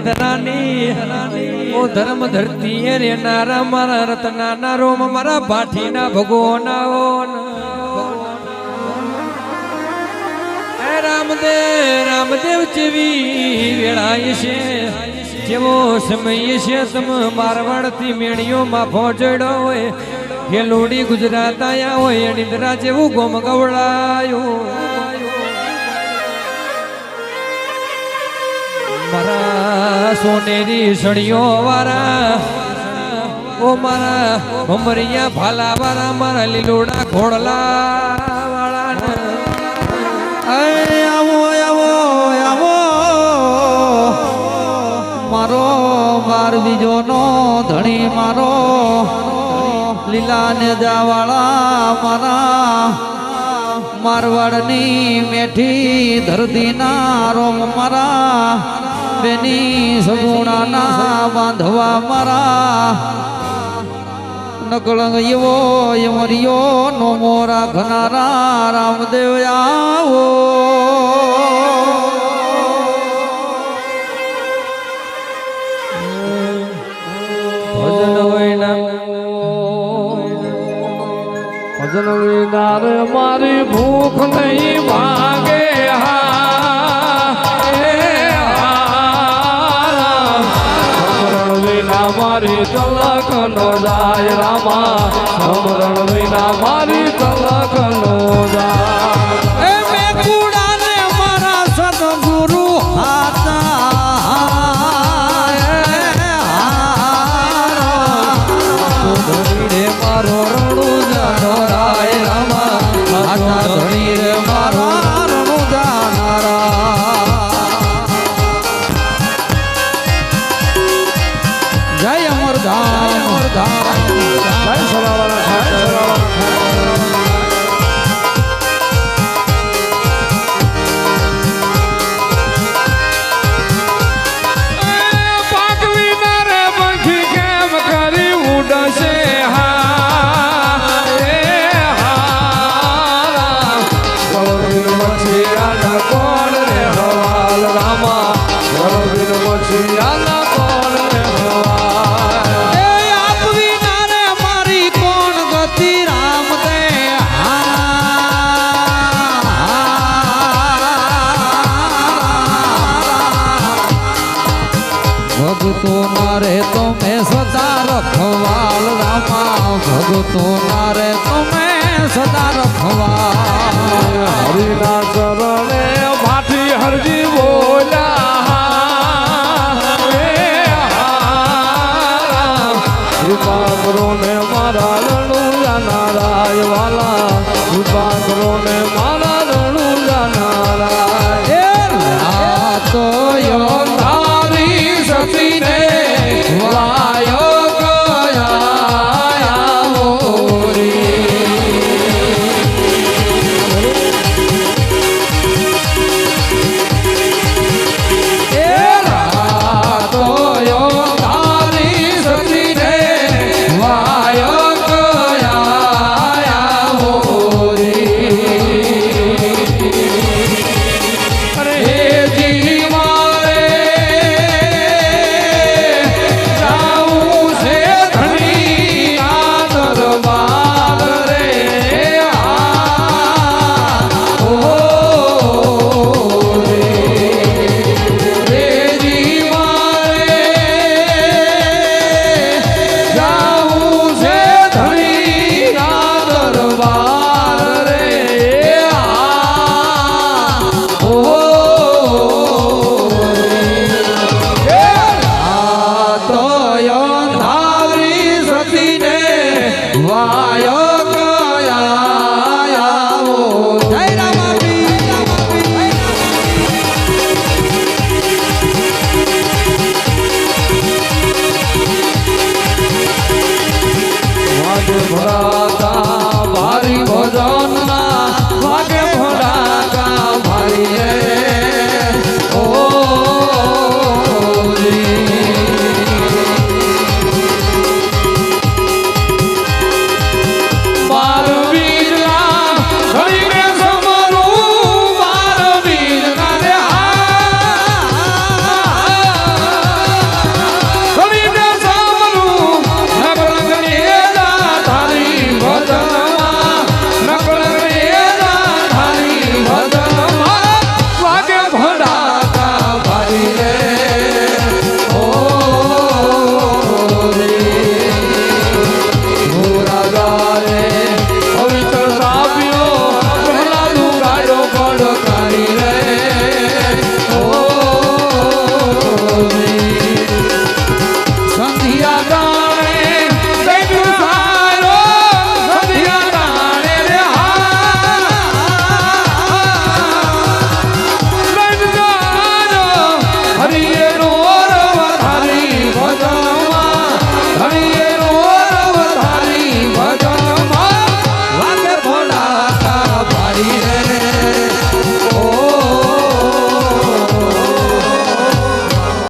ધરાની. ઓ ધર્મ ધરતી રે નારા, મારા રતના ના રોમ મારા ભગવાના એ રામદેવ રામદેવ જેવી વેળાય જેવો સમય છે, તમ મારવાડથી મેળીઓમાં પહોંચડો હોય. કે લોડી ગુજરાત આયા હોય નિંદ્રા જેવું ગોમ ગવડાયું. સોનેરી સળીઓ વાળા ઓ મારા ભમરિયા ભાલા વાળા મારા લીલોડા ઘોડલા મારો માર બીજો નો ધણી, મારો લીલા ને જાવાળા, મારા મારવાડની મેઠી ધરતીના રોમ, મારા બેની સગુણાના બાંધવા મારા. નકળંગ એવો યમરિયો નો મોરા ઘનારા રામદેવ આવો. ભજન વૈના. ભજન વિના મારી ભૂખ નહીં ભાગે નો જાય રામા સમરણ વિના મારી તલક નો જાય. એ મેકુડાને મારા સદગુરુ રે મારો રણુ જાનો રાય રામા માતા ધણી રે મારો જય અમરધામ અમરધામ. જય સલાવાળા જય સલાવાળા રે તમે સદા રખવાલ, રામા, ભગતો રે તમે સદા રખવાલ. હરિના ચરણે ભાટી હરજી બોલ.